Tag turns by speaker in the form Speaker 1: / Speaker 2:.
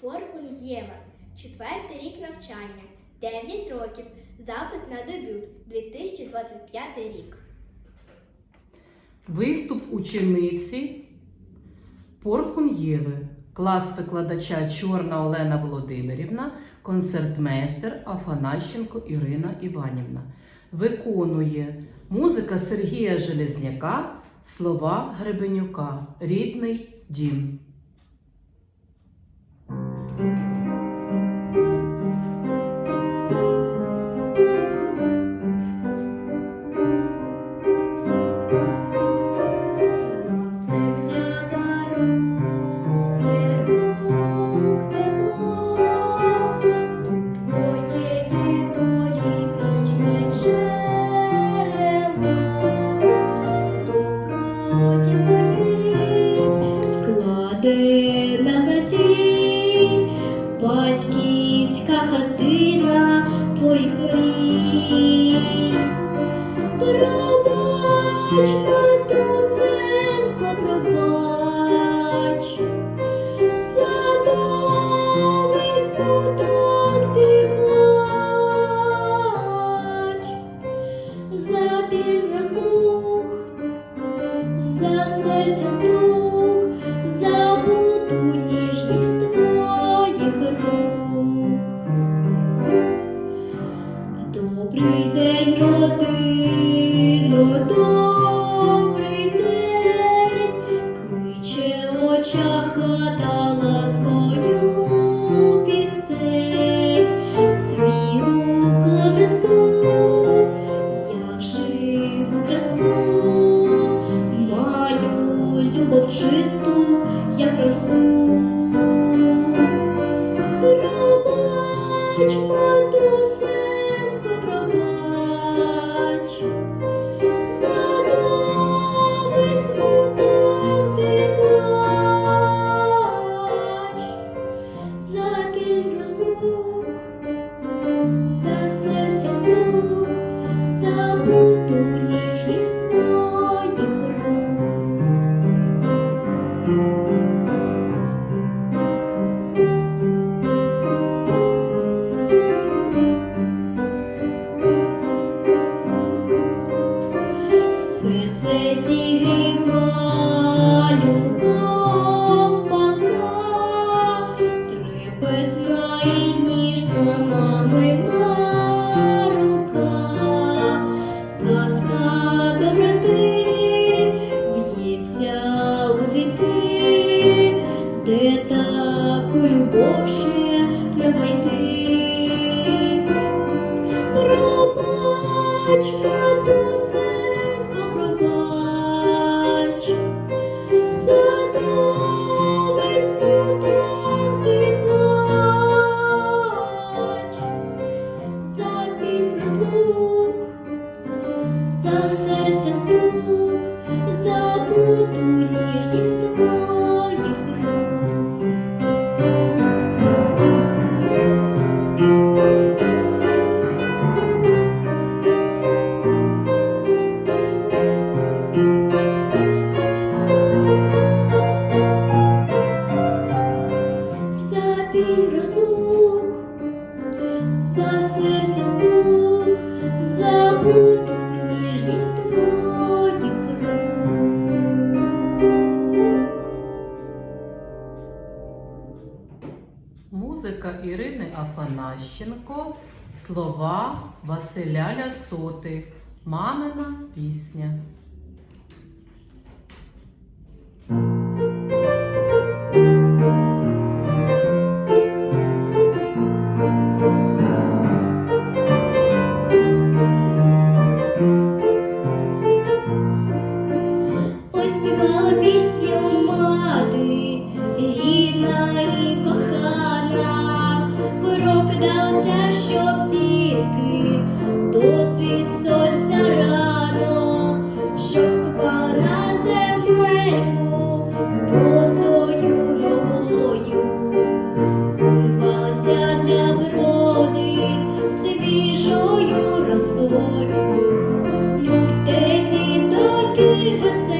Speaker 1: Поргун Єва, четвертий рік навчання, 9 років, запис на дебют, 2025 рік.
Speaker 2: Виступ учениці Порхун Єви, клас викладача Чорна Олена Володимирівна, концертмейстер Афанащенко Ірина Іванівна. Виконує музика Сергія Железняка, слова Гребенюка, рідний дім.
Speaker 1: за сердце shook. Which brother?
Speaker 2: музика Ірини Афанащенко, слова Василя Лясоти, мамина пісня.
Speaker 1: догадався, щоб дітки досвід сонця рано, щоб ступала на землю, посою новою, Вмивалася для вроди свіжою росою, будьте дітки веселі.